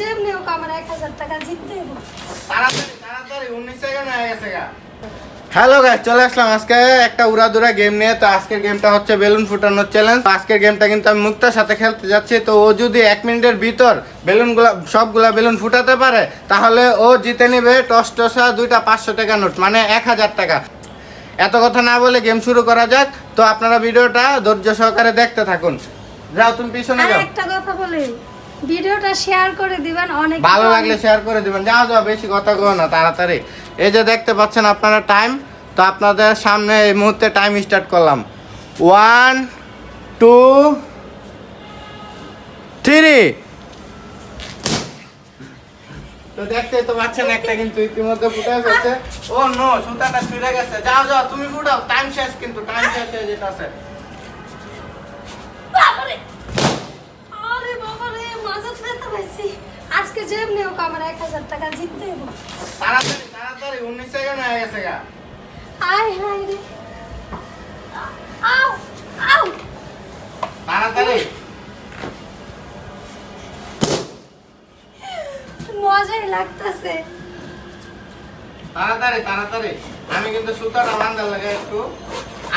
যেমনি হোক আমার এক হাজার টাকা জিততে হবে তাড়াতাড়ি তাড়াতাড়ি উনিশ সেকেন্ড হয়ে গেছে গা। হ্যালো গাইস চলে আসলাম। আজকে একটা উড়াদুরা গেম নিয়ে। তো আজকের গেমটা হচ্ছে বেলুন ফুটানোর চ্যালেঞ্জ আজকের গেমটা কিন্তু আমি মুক্তার সাথে খেলতে যাচ্ছি। তো ও যদি এক মিনিটের ভিতর বেলুনগুলা সবগুলা বেলুন ফুটাতে পারে তাহলে ও জিতে নেবে টস টসা দুইটা পাঁচশো টাকা নোট মানে এক হাজার টাকা। এত কথা না বলে গেম শুরু করা যাক। তো আপনারা ভিডিওটা ধৈর্য সহকারে দেখতে থাকুন। যাও তুমি পিছনে যাও। একটা কথা বলি। ভিডিওটা শেয়ার করে দিবেন অনেক ভালো লাগলে শেয়ার করে দিবেন। যাও যাও বেশি কথা কো না তাড়াতাড়ি। এই যে দেখতে পাচ্ছেন আপনারা টাইম তো আপনাদের সামনে এই মুহূর্তে টাইম স্টার্ট করলাম। ওয়ান টু থ্রি তো দেখতে তো পাচ্ছেন একটা কিন্তু ইতিমধ্যে ফুটে গেছে ও নো সুতাটা ছিঁড়ে গেছে। যাও যাও তুমি ফুটাও। টাইম শেষ কিন্তু টাইম শেষ হয়ে যেতেছে। বাবারে যেমনি হোক আমার এক হাজার টাকা জিততে হবে তাড়াতাড়ি তাড়াতাড়ি উনিশ সেকেন্ড হয়ে গেছে গা। আয় হায় রে। আউ আউ। তাড়াতাড়ি। মজাই লাগতেছে। তাড়াতাড়ি তাড়াতাড়ি। আমি কিন্তু সুতাটা বান্ধার লাগে একটু।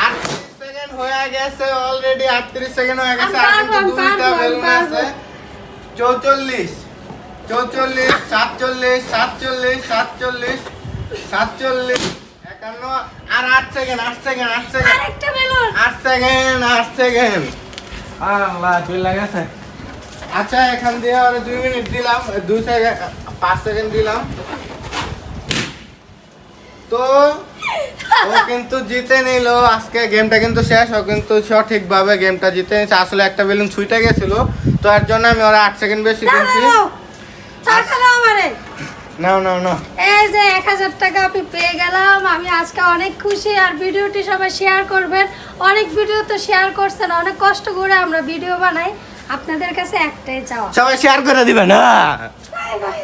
আটত্রিশ সেকেন্ড হয়ে গেছে অলরেডি আটত্রিশ সেকেন্ড হয়ে গেছে আর কিন্তু দুইটা বেলুন আছে। চৌচল্লিশ। চৌচল্লিশ সাতচল্লিশ সাতচল্লিশ সাতচল্লিশ সাতচল্লিশ একান্ন আর আট সেকেন্ড আট সেকেন্ড আট সেকেন্ড আরেকটা বেলুন। আট সেকেন্ড আট সেকেন্ড আল্লাহ চলে গেছে আচ্ছা এখান দিয়ে আর দুই মিনিট দিলাম দুই সেকেন্ড পাঁচ সেকেন্ড দিলাম। তো ও কিন্তু জিতে নিল। আজকে গেমটা কিন্তু শেষ ও কিন্তু সঠিকভাবে গেমটা জিতে নিয়েছে। আসলে একটা বেলুন ছুটে গেছিল তো এর জন্য আমি ওরা আট সেকেন্ড বেশি দিয়েছি। টাকা দাও আমারে। নাও নাও নাও। এই যে এক হাজার টাকা আমি পেয়ে গেলাম। আমি আজকে অনেক খুশি আর ভিডিওটি সবাই শেয়ার করবেন। অনেক ভিডিও তো শেয়ার করছেন অনেক কষ্ট করে আমরা ভিডিও বানাই। আপনাদের কাছে একটাই চাওয়া। সবাই শেয়ার করে দিবেন বাই।